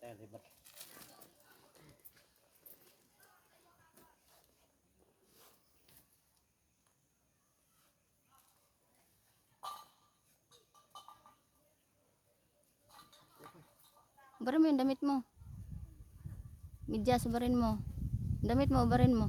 tayo libat. Barin mo yung damit mo. Medyas, barin mo. Damit mo, barin mo.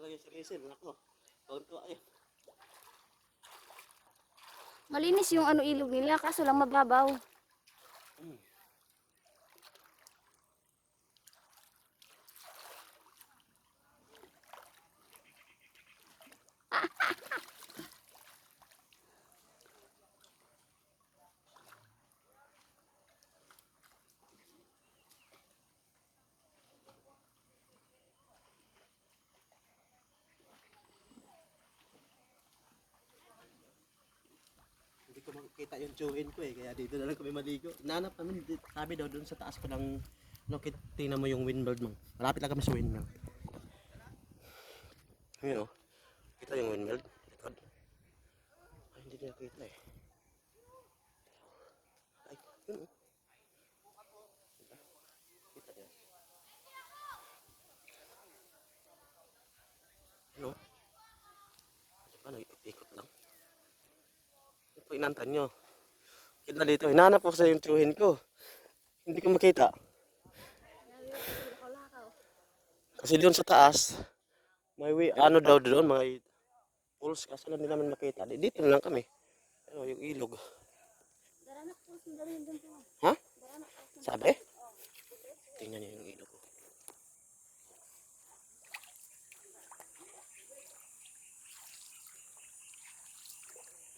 lang yung sarisin. Ako. Tonto ayun. Malinis yung ano ilog nila kaso lang mababaw. Hmm. Makikita yung tsuhin ko eh, kaya dito na lang kami maligo. Nanap di- sabi daw doon sa taas pa ng, no, kit- tingnan mo yung windmill mo. Malapit lang kami sa windmill. Ayun o, kita yung windmill. Likod. Ay, hindi niya kita eh. Ay, yun o. Kita. Kita niya. Ano? Ano, ikot lang. Ito inantan nyo. Kita dito. Hinahanap ko sa yung tsuhin ko. Hindi ko makita. Kasi doon sa taas, may way, ano daw doon, may pools. Kaso lang hindi namin makita. Di- Dito lang kami. Ano, yung ilog. Ha? Sabi? Tingnan niyo yung ilog.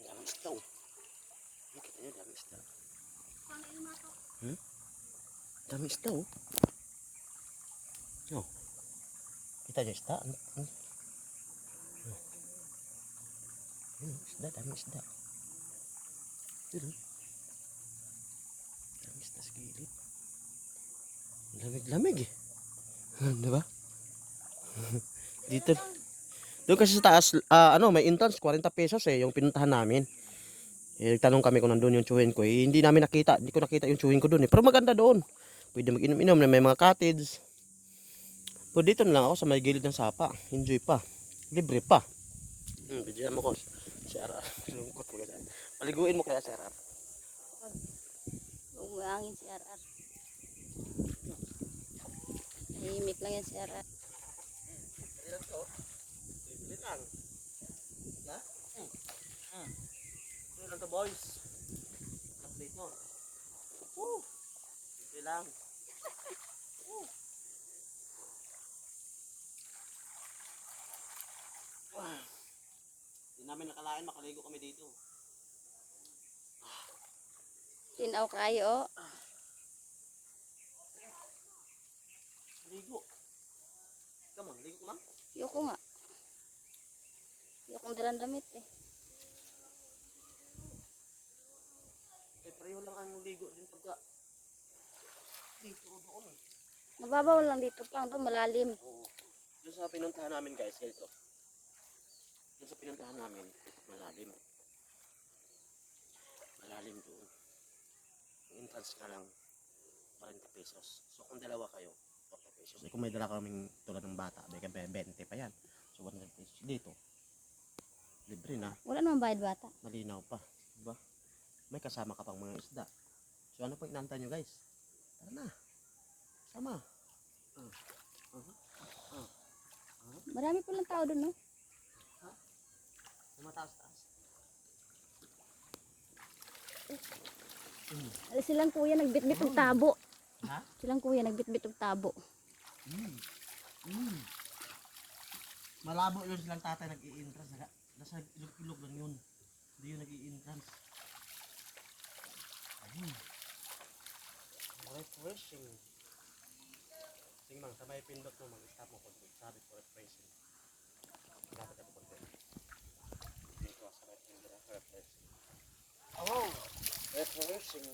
Ang daming Nakita niyo, daming isda. Hmm? Daming isda oh. Oh. Kita niyo isda? Ano? Ano? Oh. Yun, oh, isda, daming isda. Yun oh. Daming isda sa gilid. Lamig-lamig eh. diba? Dito. Doon kasi sa taas, ah, ano, may entrance, 40 pesos eh, yung pinuntahan namin. Eh, tanong kami kung nandun yung tsuhin ko. Eh, hindi namin nakita, hindi ko nakita yung tsuhin ko doon eh. Pero maganda doon. Pwede mag-inom-inom na may mga cottage. Pero dito na lang ako sa may gilid ng sapa. Enjoy pa. Libre pa. Hmm, bigyan mo ko. Si Arar. Lungkot mo kaya. Paliguin mo kaya si Arar. Umangin si RR. Tahimik lang yan si. Dali lang to. Dali lang. Na? Hmm. Hmm. Dali lang to boys. Update mo. Woo! Dali lang. Woo! Hindi namin nakalain makaligo kami dito. Tinaw kayo. Ligo. Come on, ligo ka man. Yoko nga. Yoko dalang damit. Eh, pareho lang ang ligo din pagka dito o doon. eh. Mababaw lang dito pa. Doon malalim. Oo. Doon sa pinuntahan namin guys, ito. Doon sa pinuntahan namin, malalim. Malalim doon. Yung entrance ka lang, 40 pesos. So kung dalawa kayo, 40 pesos. Eh, kung may dala kaming tulad ng bata, may 20 pa yan. So 100 pesos. Dito, libre na, Wala naman bayad bata. malinaw pa. Diba? May kasama ka pang mga isda. So ano po inantay nyo guys? Tara na. Marami po lang tao doon, no? Mataas-taas. Alas silang kuya nagbitbit og tabo. Ha? Silang kuya nagbitbit og tabo. Mm. Mm. Malabo yun silang tatay nag-i-entrance. Nasa, nasa ilog-ilog lang yun. Hindi yun nag-i-entrance. Ayun. Refreshing. Sige mang, sa may pindot mo, mag-stop mo konti. Sabi ko refreshing. Dapat ako konti. Dito sa may pindot, refreshing. Oh, refreshing.